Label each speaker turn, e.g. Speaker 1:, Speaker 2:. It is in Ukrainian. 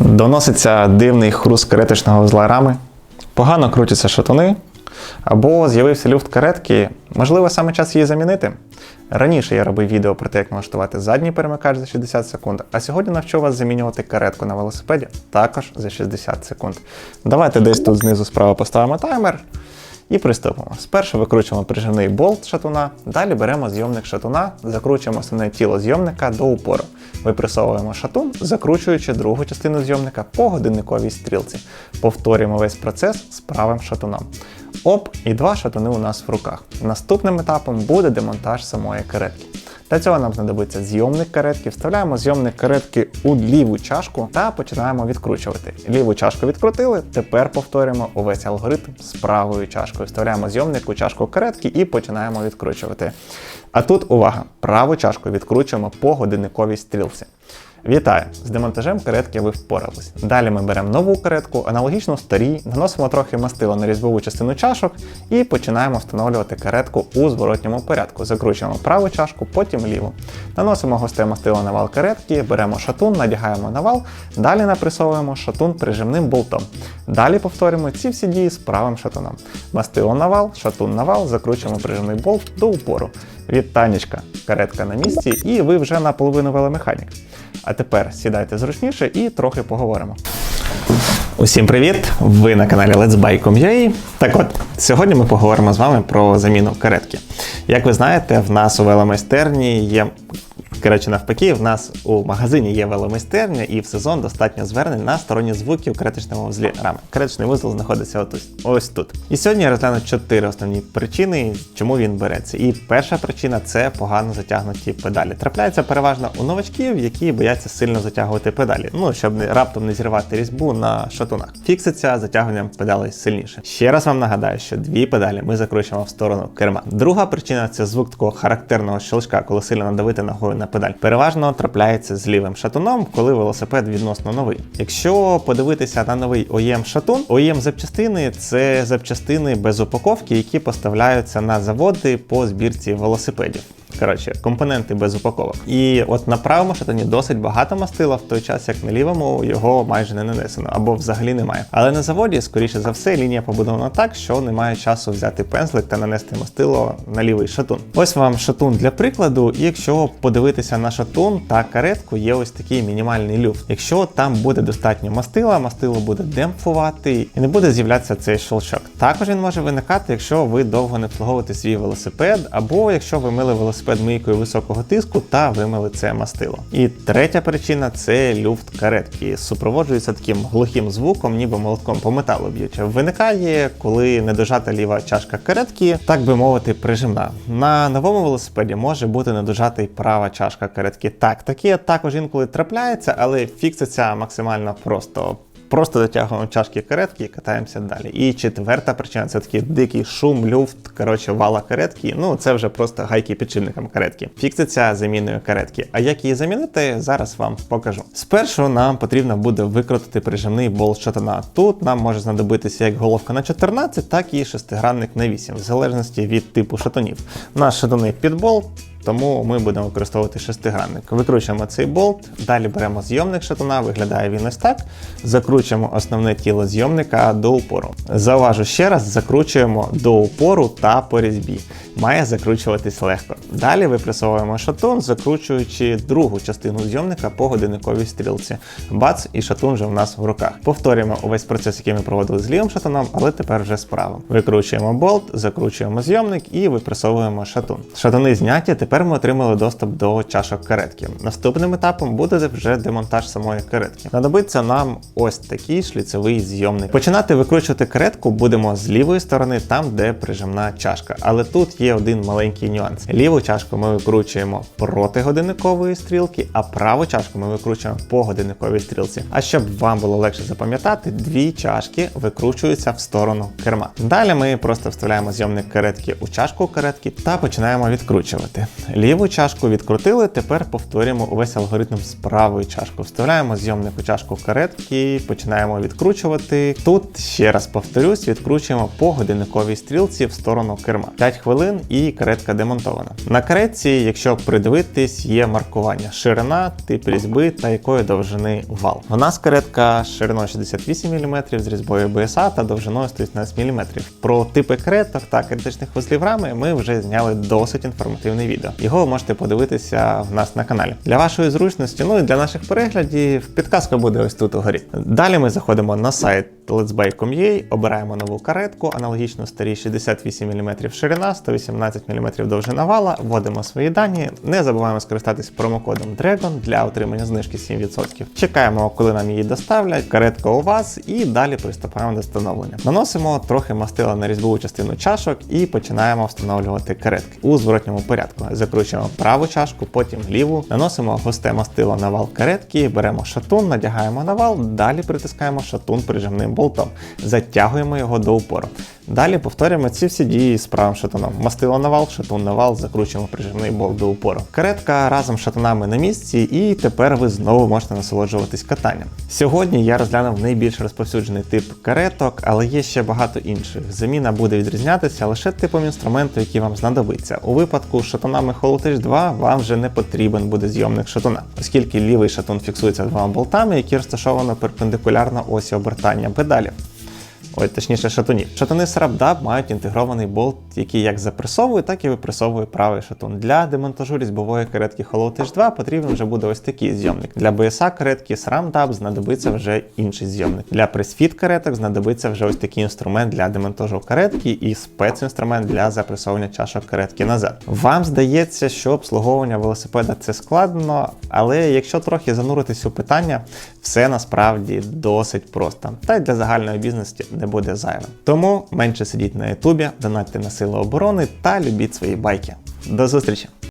Speaker 1: Доноситься дивний хруст кареточного вузла рами, погано крутяться шатуни, або з'явився люфт каретки, можливо, саме час її замінити. Раніше я робив відео про те, як налаштувати задній перемикач за 60 секунд, а сьогодні навчу вас замінювати каретку на велосипеді також за 60 секунд. Давайте десь тут знизу справа поставимо таймер і приступимо. Спершу викручуємо прижимний болт шатуна, далі беремо зйомник шатуна, закручуємо основне тіло зйомника до упору. Випресовуємо шатун, закручуючи другу частину зйомника по годинниковій стрілці. Повторюємо весь процес з правим шатуном. Оп, і два шатуни у нас в руках. Наступним етапом буде демонтаж самої каретки. Для цього нам знадобиться зйомник каретки. Вставляємо зйомник каретки у ліву чашку та починаємо відкручувати. Ліву чашку відкрутили, тепер повторюємо увесь алгоритм з правою чашкою. Вставляємо зйомник у чашку каретки і починаємо відкручувати. А тут увага! Праву чашку відкручуємо по годинниковій стрілці. Вітаю! З демонтажем каретки ви впорались. Далі ми беремо нову каретку, аналогічно старій, наносимо трохи мастила на різьбову частину чашок і починаємо встановлювати каретку у зворотньому порядку. Закручуємо праву чашку, потім ліву. Наносимо густе мастило на вал каретки, беремо шатун, надягаємо на вал, далі напресовуємо шатун прижимним болтом. Далі повторюємо ці всі дії з правим шатуном. Мастило на вал, шатун на вал, закручуємо прижимний болт до упору. Вітанечка, каретка на місці, і ви вже наполовину веломеханік. А тепер сідайте зручніше і трохи поговоримо. Усім привіт! Ви на каналі Let's Buy.com.ua. Так от, сьогодні ми поговоримо з вами про заміну каретки. Як ви знаєте, в нас у веломайстерні є. Коротше, навпаки, в нас у магазині є веломайстерня, і в сезон достатньо звернень на сторонні звуки у вузлі рами. Кареточний вузол знаходиться отут, ось тут. І сьогодні я розгляну чотири основні причини, чому він береться. І перша причина це погано затягнуті педалі. Трапляється переважно у новачків, які бояться сильно затягувати педалі. Ну щоб не раптом не зірвати різьбу на шатунах. Фікситься затягуванням педалей сильніше. Ще раз вам нагадаю, що дві педалі ми закручуємо в сторону керма. Друга причина це звук такого характерного щелчка, коли сильно надавити ногою на педаль. Переважно трапляється з лівим шатуном, коли велосипед відносно новий. Якщо подивитися на новий OEM шатун, OEM запчастини це запчастини без упаковки, які поставляються на заводи по збірці велосипедів. Коротше, компоненти без упаковок. І от на правому шатуні досить багато мастила, в той час як на лівому його майже не нанесено або взагалі немає. Але на заводі, скоріше за все, лінія побудована так, що немає часу взяти пензлик та нанести мастило на лівий шатун. Ось вам шатун для прикладу. І якщо подивитися на шатун та каретку, є ось такий мінімальний люфт. Якщо там буде достатньо мастила, мастило буде демпфувати і не буде з'являтися цей щелчок. Також він може виникати, якщо ви довго не обслуговуєте свій велосипед, або якщо ви мили велосипед мийкою високого тиску та вимили це мастило. І третя причина це люфт каретки. Супроводжується таким глухим звуком, ніби молотком по металу б'ють. Виникає, коли недожата ліва чашка каретки, так би мовити, прижимна. На новому велосипеді може бути недожата права чашка каретки. Так, таке також інколи трапляється, але фікситься максимально просто. Просто дотягуємо чашки каретки і катаємося далі. І четверта причина це такий дикий шум, люфт, коротше, вала каретки. Ну це вже просто гайки підшипником каретки. Фікситься заміною каретки. А як її замінити, зараз вам покажу. Спершу нам потрібно буде викрутити прижимний болт шатуна. Тут нам може знадобитися як головка на 14, так і шестигранник на 8, в залежності від типу шатунів. У нас шатуни під болт. Тому ми будемо використовувати шестигранник. Викручуємо цей болт, далі беремо зйомник шатуна, виглядає він ось так. Закручуємо основне тіло зйомника до упору. Зауважу ще раз, закручуємо до упору та по різьбі. Має закручуватись легко. Далі випресовуємо шатун, закручуючи другу частину зйомника по годинниковій стрілці. Бац, і шатун вже в нас в руках. Повторюємо увесь процес, який ми проводили з лівим шатуном, але тепер вже з правим. Викручуємо болт, закручуємо зйомник і випресовуємо шатун. Шатуни зняті, тепер ми отримали доступ до чашок каретки. Наступним етапом буде вже демонтаж самої каретки. Надобиться нам ось такий шліцевий зйомник. Починати викручувати каретку будемо з лівої сторони, там де прижимна чашка. Але тут є один маленький нюанс. Ліву чашку ми викручуємо проти годинникової стрілки, а праву чашку ми викручуємо по годинниковій стрілці. А щоб вам було легше запам'ятати, дві чашки викручуються в сторону керма. Далі ми просто вставляємо зйомник каретки у чашку каретки та починаємо відкручувати. Ліву чашку відкрутили, тепер повторюємо увесь алгоритм з правою чашкою. Вставляємо зйомник у чашку каретки, починаємо відкручувати. Тут ще раз повторюсь, відкручуємо по годинниковій стрілці в сторону керма. 5 хвилин і каретка демонтована. На каретці, якщо придивитись, є маркування ширина, тип різьби та якої довжини вал. У нас каретка шириною 68 мм з різьбою BSA та довжиною 118 мм. Про типи кареток та критичних вузлів рами ми вже зняли досить інформативне відео. Його ви можете подивитися в нас на каналі. Для вашої зручності, ну і для наших переглядів, підказка буде ось тут угорі. Далі ми заходимо на сайт letsbuy.com.ua, обираємо нову каретку, аналогічно старій 68 мм ширина, 118 мм довжина вала, вводимо свої дані. Не забуваємо скористатись промокодом DRAGON для отримання знижки 7%. Чекаємо, коли нам її доставлять, каретка у вас, і далі приступаємо до встановлення. Наносимо трохи мастила на різьбову частину чашок і починаємо встановлювати каретки у зворотньому порядку. Закручуємо праву чашку, потім ліву, наносимо густе мастило на вал каретки, беремо шатун, надягаємо на вал, далі притискаємо шатун прижимним болтом, затягуємо його до упору. Далі повторюємо ці всі дії з правим шатуном. Мастило на вал, шатун на вал, закручуємо прижимний болт до упору. Каретка разом з шатунами на місці, і тепер ви знову можете насолоджуватись катанням. Сьогодні я розглянув найбільш розповсюджений тип кареток, але є ще багато інших. Заміна буде відрізнятися лише типом інструменту, який вам знадобиться. У випадку з шатунами Holotech 2 вам вже не потрібен буде зйомник шатуна, оскільки лівий шатун фіксується двома болтами, які розташовані перпендикулярно осі обертання педалів. Ой, точніше, шатунів. Шатуни SRAPDAB мають інтегрований болт, який як запресовує, так і випресовує правий шатун. Для демонтажу різьбової каретки Holotech 2 потрібен вже буде ось такий зйомник. Для BSA каретки SRAMDAB знадобиться вже інший зйомник. Для пресфіт кареток знадобиться вже ось такий інструмент для демонтажу каретки і спецінструмент для запресовування чашок каретки назад. Вам здається, що обслуговування велосипеда це складно, але якщо трохи зануритись у питання, все насправді досить просто. Та й для загальної бізнесу не буде зайвим. Тому менше сидіть на ютубі, донатьте на сили оборони та любіть свої байки. До зустрічі!